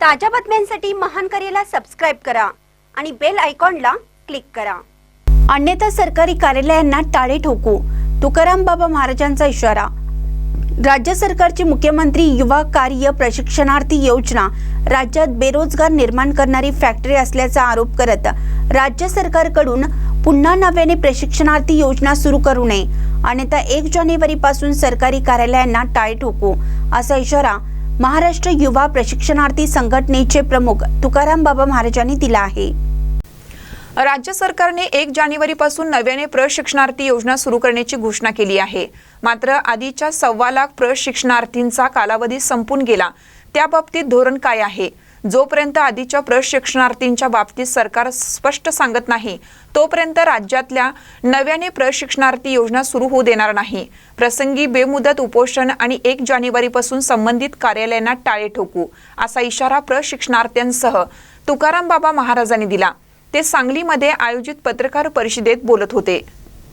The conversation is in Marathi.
ताज्या बातम्यांसाठी महान करेला सबस्क्राईब करा आणि बेल आयकॉनला क्लिक करा. अन्यथा सरकारी कार्यालयांना टाळे ठोकू. तुकाराम बाबा महाराजांचा इशारा. राज्य सरकारची मुख्यमंत्री युवा कार्य प्रशिक्षणार्थी योजना. राज्यात बेरोजगार निर्माण करणारी फॅक्टरी असल्याचा आरोप करत राज्य सरकारकडून पुन्हा नव्याने प्रशिक्षणार्थी योजना सुरू करू नये. अन्यथा एक जानेवारी पासून सरकारी कार्यालयांना टाळे ठोकू असा इशारा महाराष्ट्र युवा प्रशिक्षणार्थी संघटनेचे प्रमुख तुकाराम बाबा महाराजांनी दिला आहे. राज्य सरकारने एक जानेवारीपासून नव्याने प्रशिक्षणार्थी योजना सुरू करण्याची घोषणा केली आहे. मात्र आधीच्या सव्वा लाख प्रशिक्षणार्थींचा कालावधी संपून गेला. त्याबाबतीत धोरण काय आहे? जोपर्यंत आधीच्या प्रशिक्षणार्थींच्या बाबतीत सरकार स्पष्ट सांगत नाही तोपर्यंत राज्यातल्या नव्याने प्रशिक्षणार्थी योजना सुरू होऊ देणार नाही. प्रसंगी बेमुदत उपोषण आणि एक जानेवारीपासून संबंधित कार्यालयांना टाळे ठोकू असा इशारा प्रशिक्षणार्थ्यांसह तुकाराम बाबा महाराजांनी दिला. ते सांगलीमध्ये आयोजित पत्रकार परिषदेत बोलत होते.